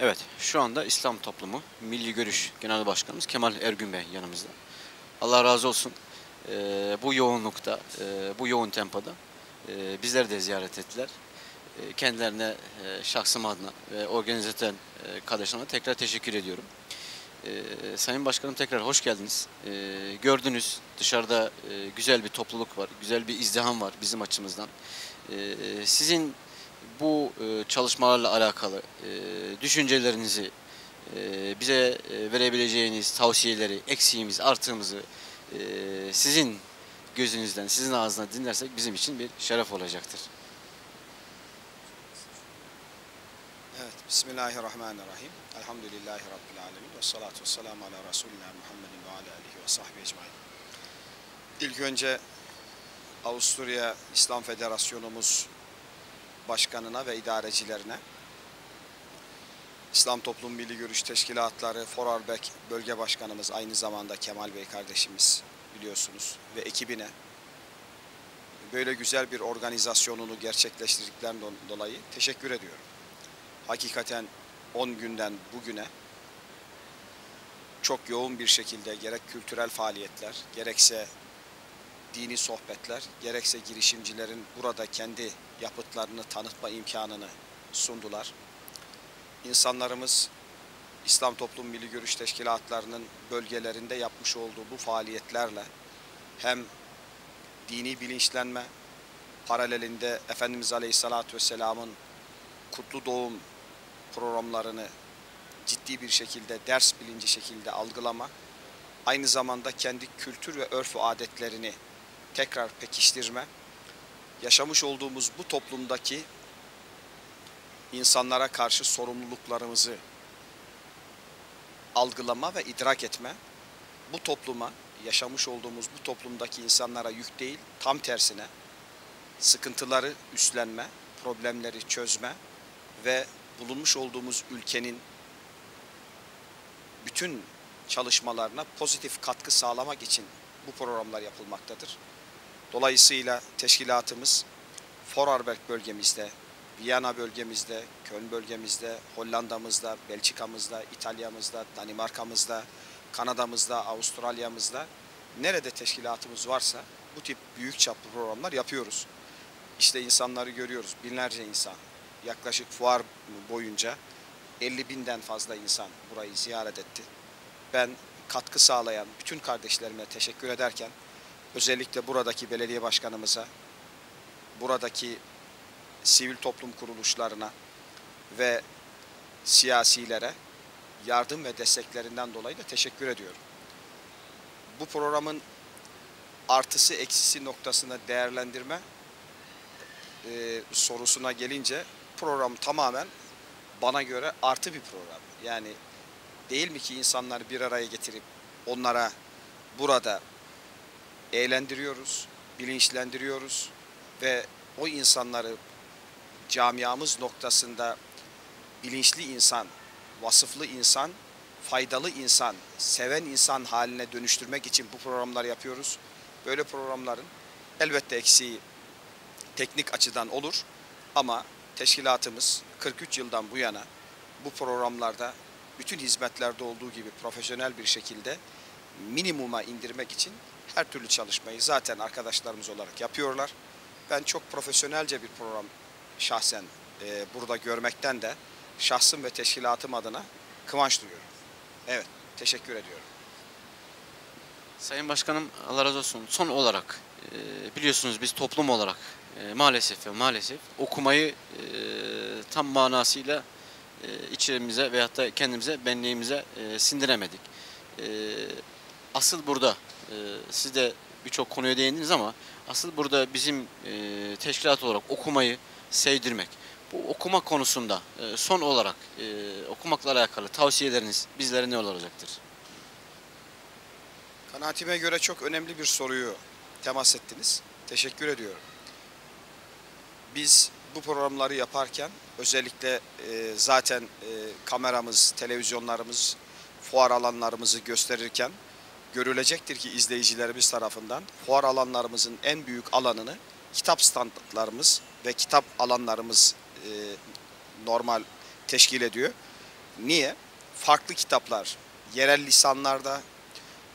Evet, şu anda İslam Toplumu Milli Görüş Genel Başkanımız Kemal Ergün Bey yanımızda. Allah razı olsun. Ee, bu yoğunlukta, e, bu yoğun tempoda e, bizleri de ziyaret ettiler. E, kendilerine e, şahsım adına ve organizatör e, kardeşlerime tekrar teşekkür ediyorum. E, Sayın Başkanım tekrar hoş geldiniz. E, gördünüz dışarıda e, güzel bir topluluk var, güzel bir izdiham var bizim açımızdan. E, sizin bu e, çalışmalarla alakalı e, düşüncelerinizi, e, bize verebileceğiniz tavsiyeleri, eksiğimiz, artığımızı sizin gözünüzden, sizin ağzından dinlersek bizim için bir şeref olacaktır. Evet, Bismillahirrahmanirrahim. Elhamdülillahi Rabbil alemin. Ve salatu ve selamu ala Resulina Muhammedin ve ala alihi ve sahbihi ecmain. İlk önce Avusturya İslam Federasyonumuz başkanına ve idarecilerine, İslam Toplum Milli Görüş Teşkilatları Forarbek Bölge Başkanımız aynı zamanda Kemal Bey kardeşimiz biliyorsunuz ve ekibine böyle güzel bir organizasyonunu gerçekleştirdiklerinden dolayı teşekkür ediyorum. Hakikaten 10 günden bugüne çok yoğun bir şekilde gerek kültürel faaliyetler, gerekse dini sohbetler, gerekse girişimcilerin burada kendi yapıtlarını tanıtma imkanını sundular. İnsanlarımız İslam Toplum Milli Görüş Teşkilatlarının bölgelerinde yapmış olduğu bu faaliyetlerle hem dini bilinçlenme paralelinde Efendimiz Aleyhisselatü Vesselam'ın kutlu doğum programlarını ciddi bir şekilde ders bilinci şekilde algılama, aynı zamanda kendi kültür ve örf adetlerini tekrar pekiştirme, yaşamış olduğumuz bu toplumdaki insanlara karşı sorumluluklarımızı algılama ve idrak etme, bu topluma, yaşamış olduğumuz bu toplumdaki insanlara yük değil, tam tersine sıkıntıları üstlenme, problemleri çözme ve bulunmuş olduğumuz ülkenin bütün çalışmalarına pozitif katkı sağlamak için bu programlar yapılmaktadır. Dolayısıyla teşkilatımız Vorarlberg bölgemizde, Viyana bölgemizde, Köln bölgemizde, Hollanda'mızda, Belçika'mızda, İtalya'mızda, Danimarka'mızda, Kanada'mızda, Avustralya'mızda nerede teşkilatımız varsa bu tip büyük çaplı programlar yapıyoruz. İşte insanları görüyoruz, binlerce insan. Yaklaşık fuar boyunca 50 binden fazla insan burayı ziyaret etti. Ben katkı sağlayan bütün kardeşlerime teşekkür ederken özellikle buradaki belediye başkanımıza, buradaki sivil toplum kuruluşlarına ve siyasilere yardım ve desteklerinden dolayı da teşekkür ediyorum. Bu programın artısı eksisi noktasında değerlendirme e, sorusuna gelince program tamamen bana göre artı bir program. Yani değil mi ki insanları bir araya getirip onlara burada eğlendiriyoruz, bilinçlendiriyoruz ve o insanları camiamız noktasında bilinçli insan, vasıflı insan, faydalı insan, seven insan haline dönüştürmek için bu programlar yapıyoruz. Böyle programların elbette eksiği teknik açıdan olur ama teşkilatımız 43 yıldan bu yana bu programlarda bütün hizmetlerde olduğu gibi profesyonel bir şekilde minimuma indirmek için her türlü çalışmayı zaten arkadaşlarımız olarak yapıyorlar. Ben çok profesyonelce bir program şahsen e, burada görmekten de şahsım ve teşkilatım adına kıvanç duyuyorum. Evet, teşekkür ediyorum. Sayın Başkanım Allah razı olsun. Son olarak e, biliyorsunuz biz toplum olarak e, maalesef ve maalesef okumayı e, tam manasıyla e, içerimize veyahut da kendimize, benliğimize e, sindiremedik. E, asıl burada e, siz de birçok konuya değindiniz ama asıl burada bizim e, teşkilat olarak okumayı sevdirmek. Bu okuma konusunda e, son olarak e, okumakla alakalı tavsiyeleriniz bizlere ne olacaktır? Kanaatime göre çok önemli bir soruyu temas ettiniz. Teşekkür ediyorum. Biz bu programları yaparken özellikle e, zaten e, kameramız, televizyonlarımız, fuar alanlarımızı gösterirken görülecektir ki izleyicilerimiz tarafından fuar alanlarımızın en büyük alanını kitap standlarımız ve kitap alanlarımız e, normal teşkil ediyor. Niye? Farklı kitaplar, yerel lisanlarda,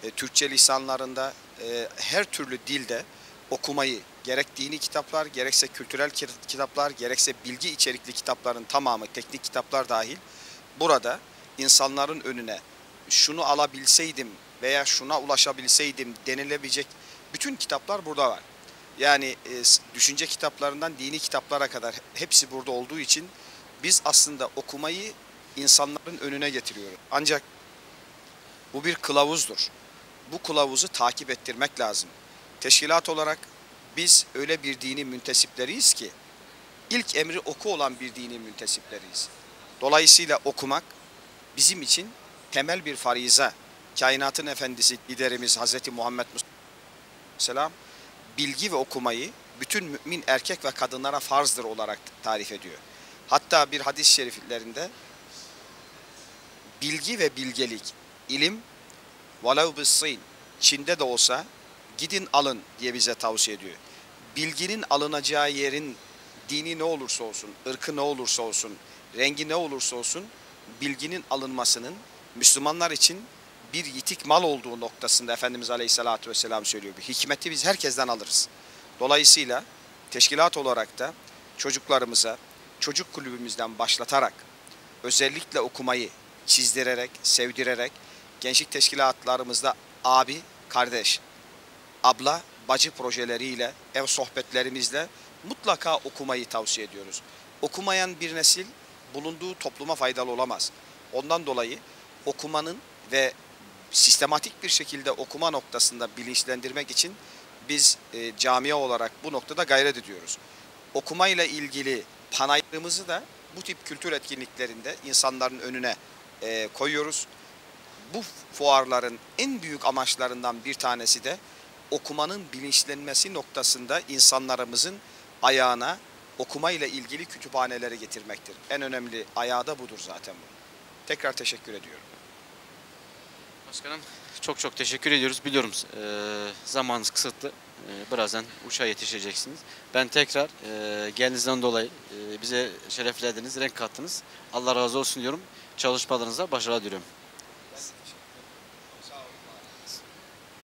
e, Türkçe lisanlarında, e, her türlü dilde okumayı gerek dini kitaplar, gerekse kültürel ki- kitaplar, gerekse bilgi içerikli kitapların tamamı, teknik kitaplar dahil burada insanların önüne şunu alabilseydim veya şuna ulaşabilseydim denilebilecek bütün kitaplar burada var. Yani e, düşünce kitaplarından dini kitaplara kadar hepsi burada olduğu için biz aslında okumayı insanların önüne getiriyoruz. Ancak bu bir kılavuzdur. Bu kılavuzu takip ettirmek lazım. Teşkilat olarak biz öyle bir dini müntesipleriyiz ki ilk emri oku olan bir dini müntesipleriyiz. Dolayısıyla okumak bizim için temel bir fariza. Kainatın efendisi liderimiz Hazreti Muhammed Mustafa bilgi ve okumayı bütün mümin erkek ve kadınlara farzdır olarak tarif ediyor. Hatta bir hadis-i şeriflerinde bilgi ve bilgelik, ilim velev bissin Çin'de de olsa gidin alın diye bize tavsiye ediyor. Bilginin alınacağı yerin dini ne olursa olsun, ırkı ne olursa olsun, rengi ne olursa olsun bilginin alınmasının Müslümanlar için bir yitik mal olduğu noktasında Efendimiz Aleyhisselatü Vesselam söylüyor. Hikmeti biz herkesten alırız. Dolayısıyla teşkilat olarak da çocuklarımıza çocuk kulübümüzden başlatarak özellikle okumayı çizdirerek, sevdirerek gençlik teşkilatlarımızda abi, kardeş, abla, bacı projeleriyle, ev sohbetlerimizle mutlaka okumayı tavsiye ediyoruz. Okumayan bir nesil bulunduğu topluma faydalı olamaz. Ondan dolayı okumanın ve sistematik bir şekilde okuma noktasında bilinçlendirmek için biz e, camia olarak bu noktada gayret ediyoruz. Okumayla ilgili panayırımızı da bu tip kültür etkinliklerinde insanların önüne e, koyuyoruz. Bu fuarların en büyük amaçlarından bir tanesi de okumanın bilinçlenmesi noktasında insanlarımızın ayağına okumayla ilgili kütüphaneleri getirmektir. En önemli ayağı da budur zaten bu. Tekrar teşekkür ediyorum. Başkanım çok çok teşekkür ediyoruz. Biliyorum e, zamanınız kısıtlı. E, birazdan uçağa yetişeceksiniz. Ben tekrar e, geldiğinizden dolayı e, bize şereflediniz, renk kattınız. Allah razı olsun diyorum. Çalışmalarınıza başarılar diliyorum.